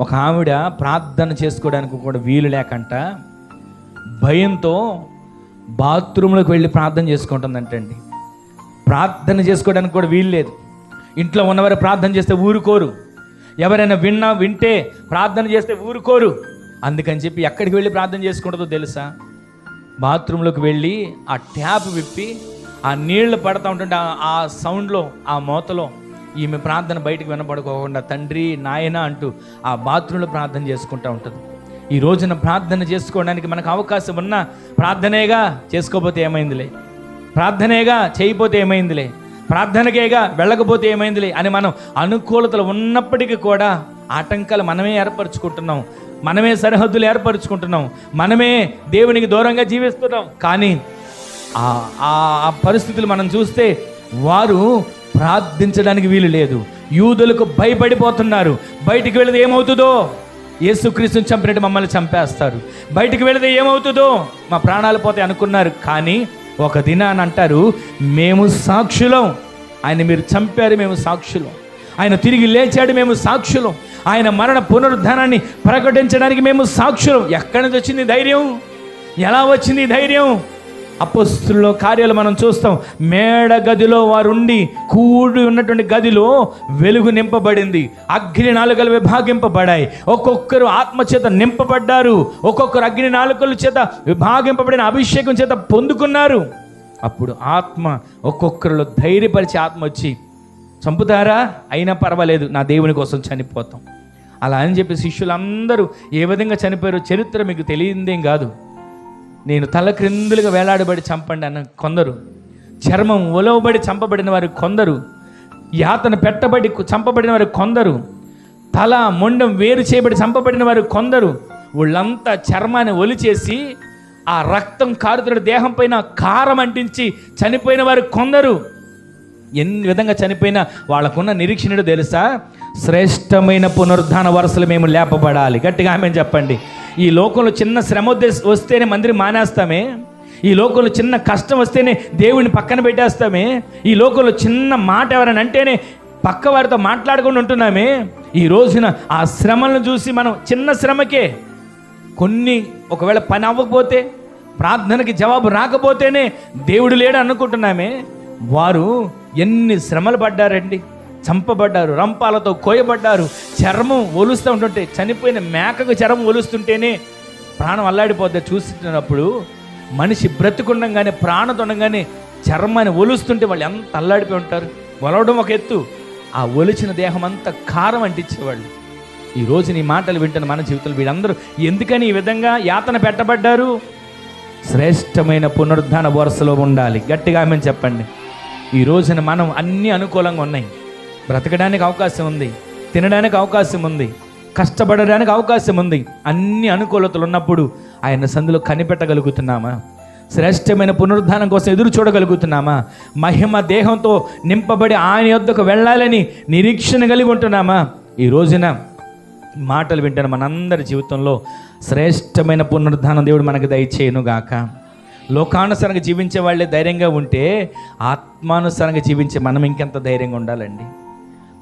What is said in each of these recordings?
ఒక ఆవిడ ప్రార్థన చేసుకోవడానికి కూడా వీలు లేకంట. భయంతో బాత్రూంలోకి వెళ్ళి ప్రార్థన చేసుకుంటుందంటండి. ప్రార్థన చేసుకోవడానికి కూడా వీలు లేదు. ఇంట్లో ఉన్నవారు ప్రార్థన చేస్తే ఊరుకోరు. ఎవరైనా విన్నా వింటే ప్రార్థన చేస్తే ఊరుకోరు. అందుకని చెప్పి ఎక్కడికి వెళ్ళి ప్రార్థన చేసుకుంటుందో తెలుసా? బాత్రూంలోకి వెళ్ళి ఆ ట్యాప్ విప్పి ఆ నీళ్ళు పడతా ఉంటుంటే ఆ- ఆ సౌండ్లో ఆ మోతలో ఈమె ప్రార్థన బయటకు వినపడుకోకుండా తండ్రి నాయన అంటూ ఆ బాత్రూంలో ప్రార్థన చేసుకుంటూ ఉంటుంది. ఈ రోజున ప్రార్థన చేసుకోవడానికి మనకు అవకాశం ఉన్నా ప్రార్థనేగా చేసుకోకపోతే ఏమైందిలే? ప్రార్థనేగా చేయకపోతే ఏమైందిలే? ప్రార్థనకేగా వెళ్ళకపోతే ఏమైందిలే? అని మనం అనుకూలతలు ఉన్నప్పటికీ కూడా ఆటంకాలు మనమే ఏర్పరచుకుంటున్నాం. మనమే సరిహద్దులు ఏర్పరచుకుంటున్నాం. మనమే దేవునికి దూరంగా జీవిస్తున్నాం. కానీ ఆ- ఆ పరిస్థితులు మనం చూస్తే వారు ప్రార్థించడానికి వీలు లేదు. యూదులకు భయపడిపోతున్నారు. బయటికి వెళితే ఏమవుతుందో? యేసుక్రీస్తుని చంపినట్టు మమ్మల్ని చంపేస్తారు. బయటికి వెళితే ఏమవుతుందో? మా ప్రాణాలు పోతే అనుకున్నారు. కానీ ఒక దినాన్ని అంటారు మేము సాక్షులం. ఆయన మీరు చంపారు మేము సాక్షులం. ఆయన తిరిగి లేచాడు మేము సాక్షులం. ఆయన మరణ పునరుద్ధానాన్ని ప్రకటించడానికి మేము సాక్షులం. ఎక్కడి నుంచి వచ్చింది ధైర్యం? ఎలా వచ్చింది ధైర్యం? అపస్తుల్లో కార్యాలు మనం చూస్తాం. మేడ గదిలో వారుండి కూడి ఉన్నటువంటి గదిలో వెలుగు నింపబడింది. అగ్ని నాలుకలు విభాగింపబడాయి. ఒక్కొక్కరు ఆత్మ చేత నింపబడ్డారు. ఒక్కొక్కరు అగ్ని నాలుకల చేత విభాగింపబడిన అభిషేకం చేత పొందుకున్నారు. అప్పుడు ఆత్మ ఒక్కొక్కరిలో ధైర్యపరిచి ఆత్మ వచ్చి చంపుతారా? అయినా పర్వాలేదు నా దేవుని కోసం చనిపోతాం. అలా అని చెప్పి శిష్యులందరూ ఏ విధంగా చనిపోయారో చరిత్ర మీకు తెలియందేం కాదు. నేను తల క్రిందులుగా వేలాడబడి చంపండి అన్న కొందరు. చర్మం ఒలవబడి చంపబడిన వారు కొందరు. యాతన పెట్టబడి చంపబడిన వారు కొందరు. తల మొండం వేరు చేయబడి చంపబడిన వారు కొందరు. వాళ్ళంతా చర్మాన్ని ఒలిచేసి ఆ రక్తం కారుతున్న దేహం పైన కారం అంటించి చనిపోయిన వారు కొందరు. ఎన్ని విధంగా చనిపోయినా వాళ్ళకున్న నిరీక్షణుడు తెలుసా? శ్రేష్టమైన పునరుద్ధాన వరుసలు మేము లేపబడాలి. గట్టిగా ఆమె చెప్పండి. ఈ లోకంలో చిన్న శ్రమ వస్తేనే మందిరం మానేస్తామే. ఈ లోకంలో చిన్న కష్టం వస్తేనే దేవుడిని పక్కన పెట్టేస్తామే. ఈ లోకంలో చిన్న మాట ఎవరైనా అంటేనే పక్క వారితో మాట్లాడుకుని ఉంటున్నామే. ఈ రోజున ఆ శ్రమలను చూసి మనం చిన్న శ్రమకే కొన్ని ఒకవేళ పని అవ్వకపోతే ప్రార్థనకి జవాబు రాకపోతేనే దేవుడు లేడు అనుకుంటున్నామే. వారు ఎన్ని శ్రమలు పడ్డారండి. చంపబడ్డారు రంపాలతో కోయబడ్డారు చర్మం ఒలుస్తూ ఉంటుంటే చనిపోయిన మేకకు చర్మం ఒలుస్తుంటేనే ప్రాణం అల్లాడిపోద్ది. చూస్తున్నప్పుడు మనిషి బ్రతుకుండగానే ప్రాణతుండగానే చర్మాన్ని ఒలుస్తుంటే వాళ్ళు ఎంత అల్లాడిపోయి ఉంటారు? ఒలవడం ఒక ఎత్తు. ఆ ఒలిచిన దేహం అంతా కారం అంటించేవాళ్ళు. ఈ నీ మాటలు వింటున్న మన జీవితంలో వీళ్ళందరూ ఎందుకని ఈ విధంగా యాతన పెట్టబడ్డారు? శ్రేష్టమైన పునరుద్ధాన వరుసలో ఉండాలి. గట్టిగా ఆమె చెప్పండి. ఈ రోజున మనం అన్ని అనుకూలంగా ఉన్నాయి. బ్రతకడానికి అవకాశం ఉంది తినడానికి అవకాశం ఉంది కష్టపడడానికి అవకాశం ఉంది. అన్ని అనుకూలతలు ఉన్నప్పుడు ఆయన సందులో కనిపెట్టగలుగుతున్నామా? శ్రేష్టమైన పునరుద్ధానం కోసం ఎదురు చూడగలుగుతున్నామా? మహిమ దేహంతో నింపబడి ఆయన యొద్దకు వెళ్ళాలని నిరీక్షణ కలిగి ఉంటున్నామా? ఈ రోజున మాటలు వింటున్న మనందరి జీవితంలో శ్రేష్టమైన పునరుద్ధానం దేవుడు మనకు దయచేయను గాక లోకానుసారంగా జీవించే వాళ్ళే ధైర్యంగా ఉంటే ఆత్మానుసారంగా జీవించే మనం ఇంకెంత ధైర్యంగా ఉండాలండి?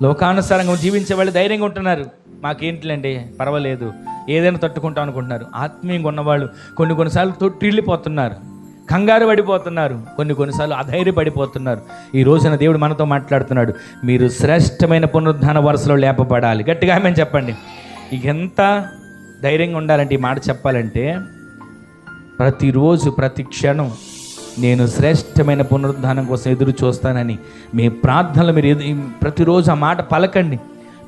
లోకానుసారంగా జీవించే వాళ్ళు ధైర్యంగా ఉంటున్నారు. మాకేంటిలేండి పర్వాలేదు. ఏదైనా తట్టుకుంటాం అనుకుంటున్నారు. ఆత్మీయంగా ఉన్నవాళ్ళు కొన్ని కొన్నిసార్లు తొట్టిల్లిపోతున్నారు కంగారు పడిపోతున్నారు. కొన్ని కొన్నిసార్లు అధైర్యపడిపోతున్నారు. ఈ రోజున దేవుడు మనతో మాట్లాడుతున్నాడు. మీరు శ్రేష్టమైన పునరుద్ధాన వరుసలో లేపబడాలి. గట్టిగా మేము చెప్పండి. ఇక ఎంత ధైర్యంగా ఉండాలంటే ఈ మాట చెప్పాలంటే ప్రతిరోజు ప్రతి క్షణం నేను శ్రేష్టమైన పునరుద్ధానం కోసం ఎదురు చూస్తానని మీ ప్రార్థనలు మీరు ప్రతిరోజు ఆ మాట పలకండి.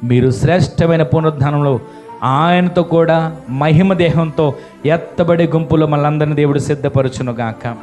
మీరు శ్రేష్టమైన పునరుద్ధానంలో ఆయనతో కూడా మహిమ దేహంతో ఎత్తబడే గుంపులో మళ్ళందరినీ దేవుడు సిద్ధపరచును గాక